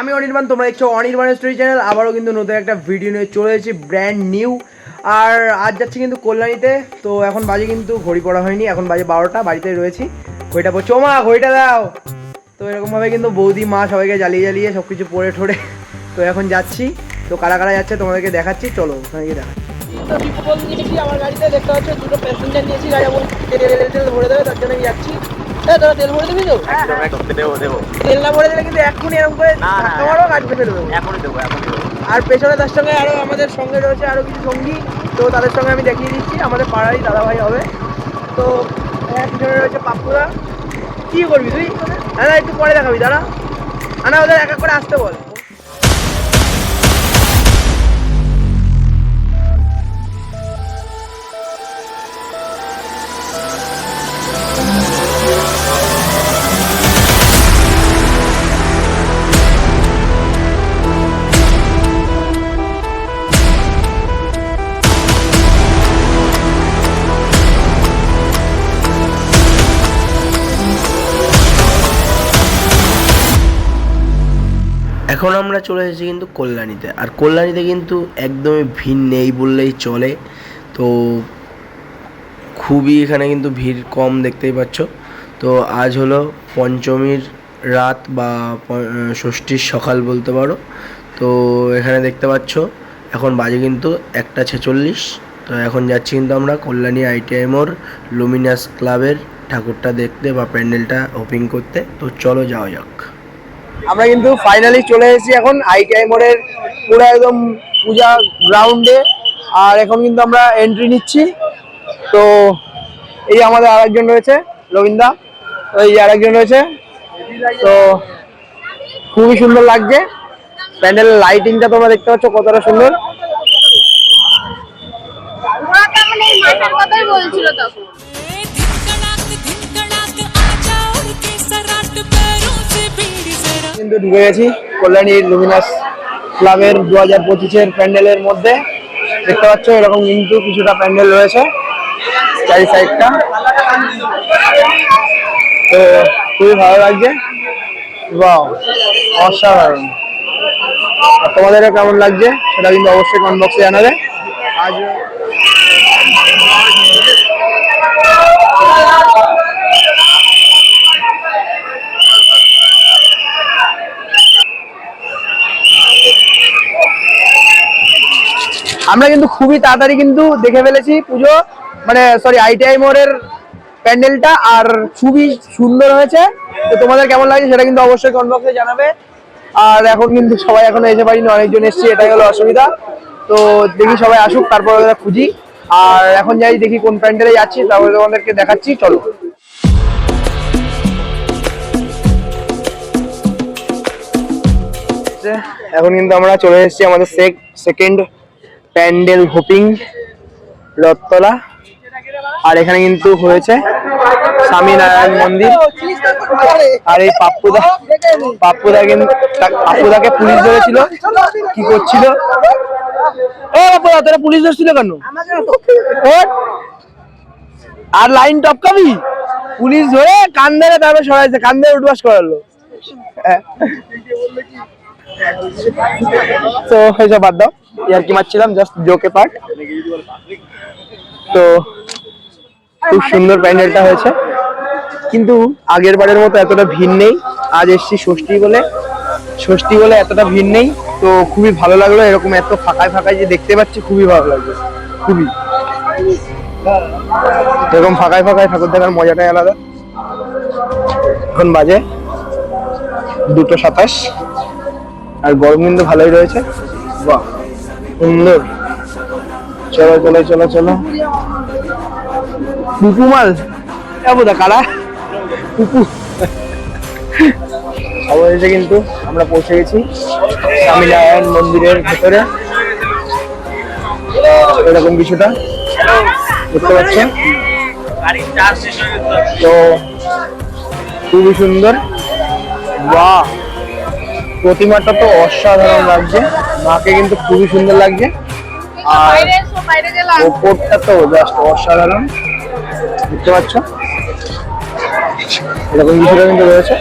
আমি অনির্বাণ তোমরা দেখছ অনির্বাণ স্টোরি চ্যানেল আবারও কিন্তু নতুন একটা ভিডিও নিয়ে চলে এসেছি ব্র্যান্ড নিউ আর আজ যাচ্ছি কিন্তু কল্যাণীতে তো এখন বাজে কিন্তু ঘড়ি পড়া হয়নি এখন বাজে বারোটা বাড়িতে রয়েছি ঘড়িটা পড়ছো মা ঘড়িটা দাও তো এরকমভাবে কিন্তু বৌদি মা সবাইকে জ্বালিয়ে জ্বালিয়ে সব কিছু পরে ঠোরে তো এখন যাচ্ছি তো কারা কারা যাচ্ছে তোমাদেরকে দেখাচ্ছি চলো ওখানে গিয়ে দেখাচ্ছি আমার গাড়িতে দেখতে পাচ্ছ দুটো প্যাসেঞ্জার নিয়েছি ভরে দেবে তার জন্য আমি যাচ্ছি হ্যাঁ তোরা তেল ভরে দিবি তো? একদম একদম দেবো দেবো। তেল না ভরে দিলে কিন্তু এক্ষুনি এরকম করে ধাক্কা মারো দেবো। এখনই দেবো এখনই দেবো। আর পেছনে তার সঙ্গে আরও আমাদের সঙ্গে রয়েছে আরও কিছু সঙ্গী তো তাদের সঙ্গে আমি দেখিয়ে দিচ্ছি আমাদের পাড়ারই দাদাভাই হবে। তো হ্যাঁ পিছনে রয়েছে পাপ্পুরা। কি করবি তুই? হ্যাঁ একটু পরে দেখাবি দাঁড়া। আনা ওদের এক এক করে আসতে বল। এখন আমরা চলে এসেছি কিন্তু কল্যাণীতে। আর কল্যাণীতে কিন্তু একদমই ভিড় নেই বললেই চলে। তো খুবই এখানে কিন্তু ভিড় কম দেখতেই পাচ্ছ। তো আজ হলো পঞ্চমীর রাত বা ষষ্ঠীর সকাল বলতে পারো। তো এখানে দেখতে পাচ্ছ, এখন বাজে কিন্তু একটা ছেচল্লিশ। তো এখন যাচ্ছি কিন্তু আমরা কল্যাণী আইটিআই মোড় লুমিনাস ক্লাবের ঠাকুরটা দেখতে বা প্যান্ডেলটা ওপেন করতে। তো চলো যাওয়া যাক। আমরা কিন্তু ফাইনালি চলে এসেছি এখন আইটিআই মোড়ের পুরো একদম পূজা গ্রাউন্ডে আর এখন কিন্তু আমরা এন্ট্রি নিচ্ছি। তো এই আমাদের আরেকজন রয়েছে, রবীন্দা। এই আরেকজন রয়েছে। তো খুবই সুন্দর লাগছে। প্যান্ডেলের লাইটিংটা তোমরা দেখতে পাচ্ছ কতটা সুন্দর। বলছিল তখন। কিন্তু ঢুকে গেছি কল্যাণীর লুমিনাস ক্লাবের দু হাজার পঁচিশের প্যান্ডেলের মধ্যে। দেখতে পাচ্ছ, এরকম কিন্তু কিছুটা প্যান্ডেল রয়েছে চারি সাইডটা। তো খুবই ভালো লাগছে। বাহ অসাধারণ। আর তোমাদেরও কেমন লাগছে, সেটা কিন্তু অবশ্যই কমেন্ট জানাবে। আজ আমরা কিন্তু খুবই তাড়াতাড়ি কিন্তু দেখে ফেলেছি পুজো। মানে সরি আইটিআই মোড়ের প্যান্ডেলটা আর খুবই সুন্দর হয়েছে। তো তোমাদের কেমন লাগছে সেটা কিন্তু অবশ্যই কমেন্ট জানাবে। আর এখন কিন্তু সবাই এখনও এসে পারিনি অনেকজন এসেছি, এটাই হলো অসুবিধা। তো দেখি সবাই আসুক, তারপর ওদের খুঁজি। আর এখন যাই দেখি কোন প্যান্ডেলে যাচ্ছি, তারপরে তোমাদেরকে দেখাচ্ছি, চলো। এখন কিন্তু আমরা চলে এসেছি আমাদের সেকেন্ড প্যান্ডেল হোপিং, রথতলা, আর এখানে কিন্তু হয়েছে স্বামীনারায়ণ মন্দির। আর এই পাপ্পুদা পাপ্পুদা কিন্তু পাপ্পুদাকে পুলিশ ধরেছিল। কি করছিল? ও তোরা পুলিশ ধরছিল কেন। আর লাইন টপ টপকাবি? পুলিশ ধরে কান ধরে তারপরে সরাইছে, কান উঠবাস করালো। তো হয়েছে বাদ দাও। ইয়ার কি মারছিলাম? জাস্ট জোকে পার্ট তো খুব সুন্দর প্যান্ডেলটা হয়েছে। কিন্তু আগের বারের মতো এতটা ভিড় নেই। আজ এসছি ষষ্ঠী বলে। ষষ্ঠী বলে এতটা ভিড় নেই। তো খুবই ভালো লাগল। এরকম এত ফাঁকায় ফাঁকায় যে দেখতে পাচ্ছি, খুবই ভালো লাগল খুবই। এরকম ফাঁকায় ফাঁকায় ঠাকুর দেখার মজাটাই আলাদা। এখন বাজে দুটো সাতাশ। আর গরম কিন্তু ভালোই রয়েছে। বাহ। সুন্দর। চলো চলো চলো চলো। পুপু মাল যাব দা কারা পুপু অবশেষে কিন্তু আমরা পৌঁছে গেছি স্বামীনারায়ণ মন্দিরের ভেতরে। এরকম কিছুটা দেখতে পাচ্ছেন তো খুবই সুন্দর। বাহ। প্রতিমাটা তো অসাধারণ লাগছে। মাকে কিন্তু খুবই সুন্দর লাগছে। আর ওপরটা তো জাস্ট অসাধারণ। দেখতে পাচ্ছ এরকম কিছুটা কিন্তু রয়েছে।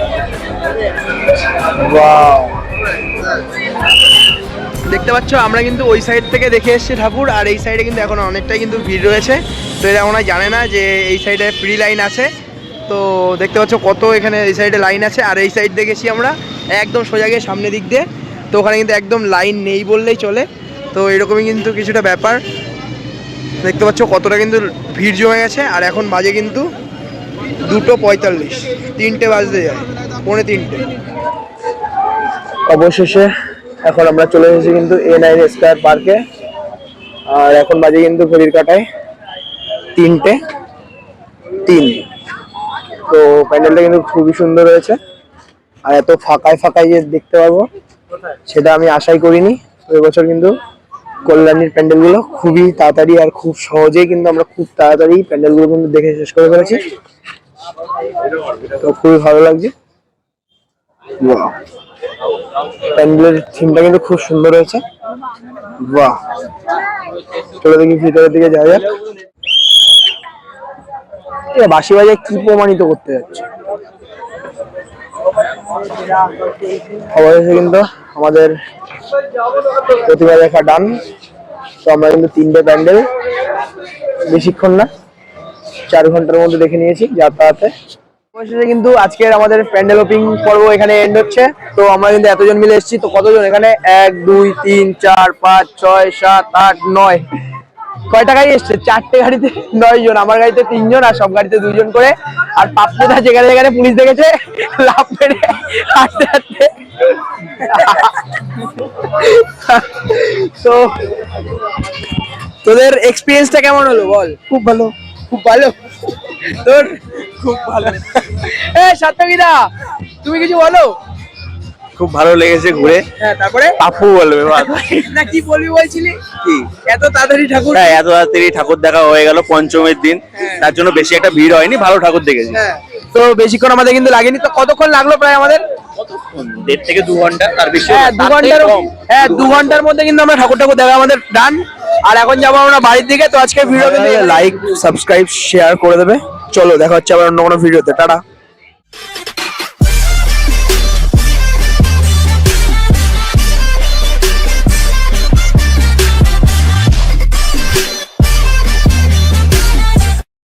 দেখতে পাচ্ছ, আমরা কিন্তু ওই সাইড থেকে দেখে এসেছি ঠাকুর, আর এই সাইডে কিন্তু এখন অনেকটাই কিন্তু ভিড় রয়েছে। তো এরা ওনারা জানে না যে এই সাইডে ফ্রি লাইন আছে। তো দেখতে পাচ্ছ কত এখানে এই সাইডে লাইন আছে। আর এই সাইড দেখেছি আমরা, একদম সোজা গিয়ে সামনের দিক দিয়ে। তো ওখানে কিন্তু একদম লাইন নেই বললেই চলে। তো এরকমই কিন্তু কিছুটা ব্যাপার। দেখতে পাচ্ছ কতটা কিন্তু ভিড় জমে গেছে। আর এখন বাজে কিন্তু দুটো পঁয়তাল্লিশ। তিনটে বাজতে যায়। পৌনে তিনটে। অবশেষে এখন আমরা চলে এসেছি কিন্তু এ নাইন স্কোয়ার পার্কে আর এখন বাজে কিন্তু ঘড়ির কাটায় তিনটে তিন। তো প্যান্ডেলটা কিন্তু খুবই সুন্দর হয়েছে। আর এত ফাঁকায় ফাঁকায় যে দেখতে পারব সেটা আমি আশাই করিনি। এবছর কিন্তু কল্যাণীর প্যান্ডেলগুলো খুবই তাড়াতাড়ি আর খুব সহজেই কিন্তু আমরা খুব তাড়াতাড়ি প্যান্ডেলগুলো কিন্তু দেখে শেষ করে ফেলেছি। তো খুবই ভালো লাগছে. প্যান্ডেলের থিমটা কিন্তু খুব সুন্দর হয়েছে। বাহ। চলো দেখি ভিতরের দিকে যাওয়া যাক। বাসি বাজায় কি প্রমাণিত করতে যাচ্ছে? অবশেষে কিন্তু আমাদের প্রতিভা দেখা ডান। তো আমরা কিন্তু তিনটে প্যান্ডেল, বেশিক্ষণ না, চার ঘণ্টার মধ্যে দেখে নিয়েছি যাতায়াতে। অবশেষে কিন্তু আজকের আমাদের প্যান্ডেল ওপিং পর্ব এখানে এন্ড হচ্ছে। তো আমরা কিন্তু এতজন মিলে এসেছি, তো কতজন? এখানে এক, দুই, তিন, চার, পাঁচ, ছয়, সাত, আট, নয়। কয়টা গাড়ি এসছে? চারটে গাড়িতে নয় জন আমার গাড়িতে তিনজন আর সব গাড়িতে দুইজন করে। আর পাপ্পুদা যেখানে যেখানে পুলিশ দেখেছে লাভ মেরে হাঁটতে হাঁটতে। তো তোদের এক্সপিরিয়েন্সটা কেমন হলো বল? খুব ভালো। খুব ভালো? তোর? খুব ভালো। এ সাতবিদা তুমি কিছু বলো? খুব ভালো লেগেছে ঘুরে। হ্যাঁ তারপরে? পাপু বলবে না কি বলবি বলছিলি? কি? এত তাড়াতাড়ি ঠাকুর। হ্যাঁ এত তাড়াতাড়ি ঠাকুর দেখা হয়ে গেল পঞ্চমের দিন। তার জন্য বেশি একটা ভিড় হয়নি ভালো ঠাকুর দেখেছি। হ্যাঁ। তো বেশিক্ষণ আমাদের কিন্তু লাগেনি। তো কতক্ষণ লাগল প্রায় আমাদের? দেড় থেকে দু ঘণ্টা তার বেশি হ্যাঁ দু ঘণ্টার হ্যাঁ দু ঘণ্টার মধ্যে কিন্তু আমরা ঠাকুর ঠাকুর দেখা আমাদের ডান আর এখন যাব আমরা বাড়ির দিকে তো আজকে ভিডিও লাইক সাবস্ক্রাইব শেয়ার করে দেবে। চলো দেখা হচ্ছে আবার অন্য কোনো ভিডিওতে টাটা।